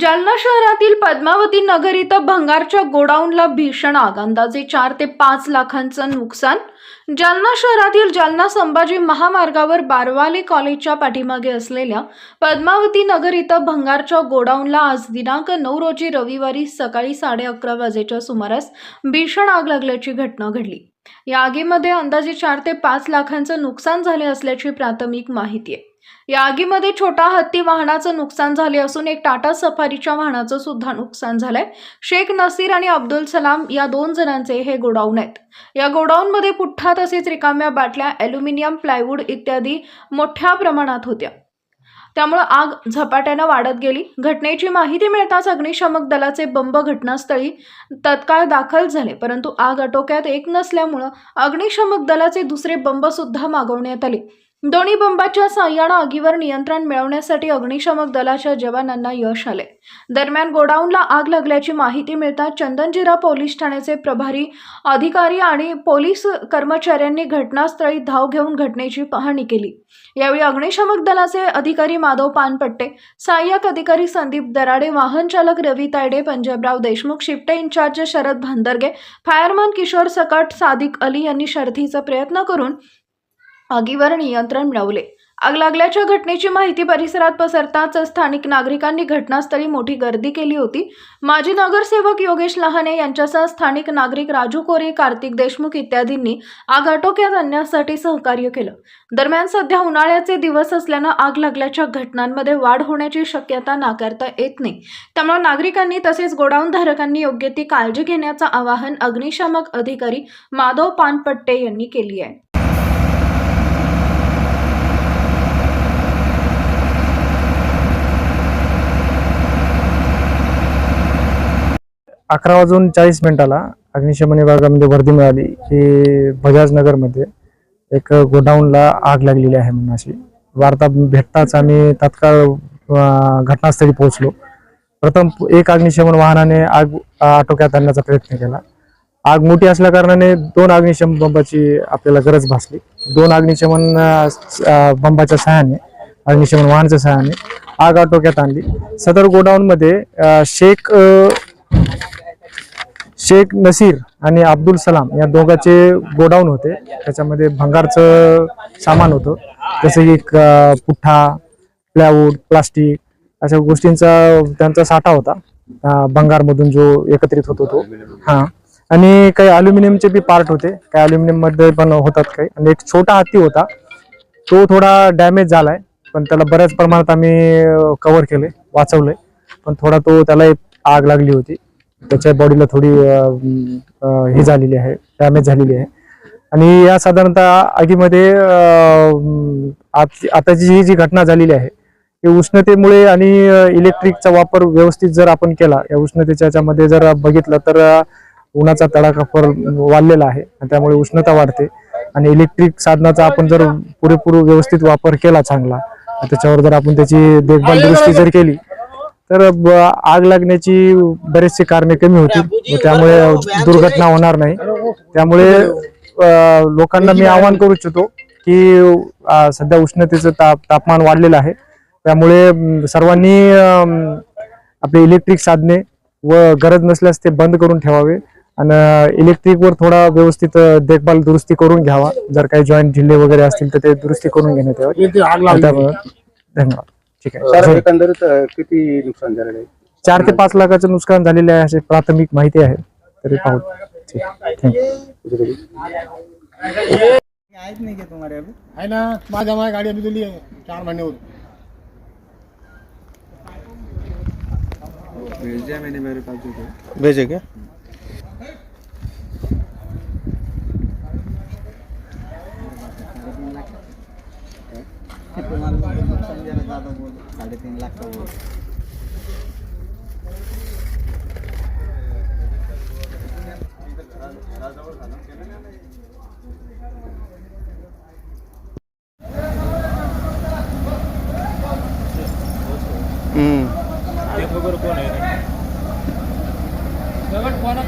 जालना शहरातील पद्मावती नगर इथं भंगारच्या गोडाऊनला भीषण आग अंदाजे चार ते पाच लाखांचं नुकसान. जालना शहरातील जालना संभाजी महामार्गावर बारवाले कॉलेजच्या पाठीमागे असलेल्या पद्मावती नगर इथं भंगारच्या गोडाऊनला आज दिनांक नऊ रोजी रविवारी सकाळी साडे अकरा वाजेच्या सुमारास भीषण आग लागल्याची घटना घडली. या आगीमध्ये अंदाजे चार ते पाच लाखांचं नुकसान झाले असल्याची प्राथमिक माहिती आहे. या आगीमध्ये छोटा हत्ती वाहनाचं नुकसान झाले असून एक टाटा सफारीच्या वाहनाचं सुद्धा नुकसान झालंय. शेख नसीर आणि अब्दुल सलाम या दोन जणांचे हे गोडाऊन आहेत. या गोडाऊनमध्ये पुठ्ठा तसेच रिकाम्या बाटल्या ॲल्युमिनियम प्लायवूड इत्यादी मोठ्या प्रमाणात होत्या. त्यामुळे आग झपाट्यानं वाढत गेली. घटनेची माहिती मिळताच अग्निशामक दलाचे बंब घटनास्थळी तत्काळ दाखल झाले. परंतु आग आटोक्यात एक नसल्यामुळं अग्निशामक दलाचे दुसरे बंब सुद्धा मागवण्यात आले. दोन्ही बंबाच्या साह्यानं आगीवर नियंत्रण मिळवण्यासाठी अग्निशामक दलाच्या जवानांना यश आले. दरम्यान गोडाऊनला आग लागल्याची माहिती मिळताच चंदनजिरा पोलीस ठाण्याचे प्रभारी अधिकारी आणि पोलीस कर्मचाऱ्यांनी घटनास्थळी धाव घेऊन घटनेची पाहणी केली. यावेळी अग्निशामक दलाचे अधिकारी माधव पानपट्टे सहाय्यक अधिकारी संदीप दराडे वाहन चालक रवी तायडे पंजाबराव देशमुख शिफ्टे इन्चार्ज शरद भांदरगे फायरमन किशोर सकट सादिक अली यांनी शर्थीचा प्रयत्न करून आगीवर नियंत्रण मिळवले. आग लागल्याच्या घटनेची माहिती परिसरात पसरताच स्थानिक नागरिकांनी घटनास्थळी मोठी गर्दी केली होती. माजी नगरसेवक योगेश लहाने यांच्यासह स्थानिक नागरिक राजू कोरे कार्तिक देशमुख इत्यादींनी आग आटोक्यात आणण्यासाठी सहकार्य केलं. दरम्यान सध्या उन्हाळ्याचे दिवस असल्यानं आग लागल्याच्या घटनांमध्ये वाढ होण्याची शक्यता नाकारता येत नाही. त्यामुळे नागरिकांनी तसेच गोडाऊन धारकांनी योग्य ती काळजी घेण्याचं आवाहन अग्निशामक अधिकारी माधव पानपट्टे यांनी केली आहे. अकरा वाजून चाळीस मिनिटाला अग्निशमन विभागामध्ये वर्दी मिळाली. की बजाज नगरमध्ये एक गोडाऊनला आग लागलेली आहे म्हणून अशी. वार्ता भेटताच आम्ही तात्काळ घटनास्थळी पोहोचलो. प्रथम एक अग्निशमन वाहनाने आग आटोक्यात आणण्याचा प्रयत्न केला. आग मोठी असल्या कारणाने दोन अग्निशमन बंबाची आपल्याला गरज भासली. दोन अग्निशमन बंबाच्या सहाय्याने अग्निशमन वाहनाच्या सहाय्याने आग आटोक्यात आणली. सदर गोडाऊनमध्ये शेख शेख नसीर आणि अब्दुल सलाम या दोघांचे गोडाऊन होते. त्याच्यामध्ये भंगारचं सामान होतं. जसं की पुठ्ठा प्लॅवूड प्लास्टिक अशा गोष्टींचा त्यांचा साठा होता. भंगारमधून जो एकत्रित होतो तो. हा. आणि काही अल्युमिनियमचे बी पार्ट होते. काही अल्युमिनियममध्ये पण होतात काही. आणि एक छोटा हत्ती होता. तो थोडा डॅमेज झालाय. पण त्याला बऱ्याच प्रमाणात आम्ही कव्हर केले वाचवलंय पण थोडा तो त्याला एक आग लागली होती. त्याच्या बॉडीला थोडी हे झालेली आहे डॅमेज झालेली आहे. आणि या साधारणतः आगीमध्ये आताची ही जी घटना झालेली आहे ती उष्णतेमुळे आणि इलेक्ट्रिकचा वापर व्यवस्थित जर आपण केला या उष्णतेच्या याच्यामध्ये जर बघितलं तर उन्हाचा तडाखा फार वाढलेला आहे आणि त्यामुळे उष्णता वाढते. आणि इलेक्ट्रिक साधनाचा आपण जर पुरेपूर व्यवस्थित वापर केला चांगला त्याच्यावर जर आपण त्याची देखभाल दुरुस्ती जर केली तर आग लागण्याची बरेचसे कारणे कमी होतील. व त्यामुळे दुर्घटना होणार नाही. त्यामुळे लोकांना मी आवाहन करू इच्छितो की सध्या उष्णतेचं ताप तापमान वाढलेलं आहे. त्यामुळे सर्वांनी आपले इलेक्ट्रिक साधने व गरज नसल्यास ते बंद करून ठेवावे आणि इलेक्ट्रिकवर थोडा व्यवस्थित देखभाल दुरुस्ती करून घ्यावा. जर काही जॉईंट ढिल्ले वगैरे असतील तर ते दुरुस्ती करून घेण्यात यावे. धन्यवाद. ठीक आहे. सर एकंदरीत अ, किती नुकसान झालेलं आहे? चार ते पाच लाखाचं नुकसान झालेले आहे अशी प्राथमिक माहिती आहे. तरी पाहू. ठीक थँक्यू आयच नहीं क्या तुम्हारे अभी? है ना. माझ्या माझ्या गाडी अभी दिली आहे. चार महिने थे भेजे क्या का तो बोल साढ़े तीन लाख का बोल हम्म कोण आहे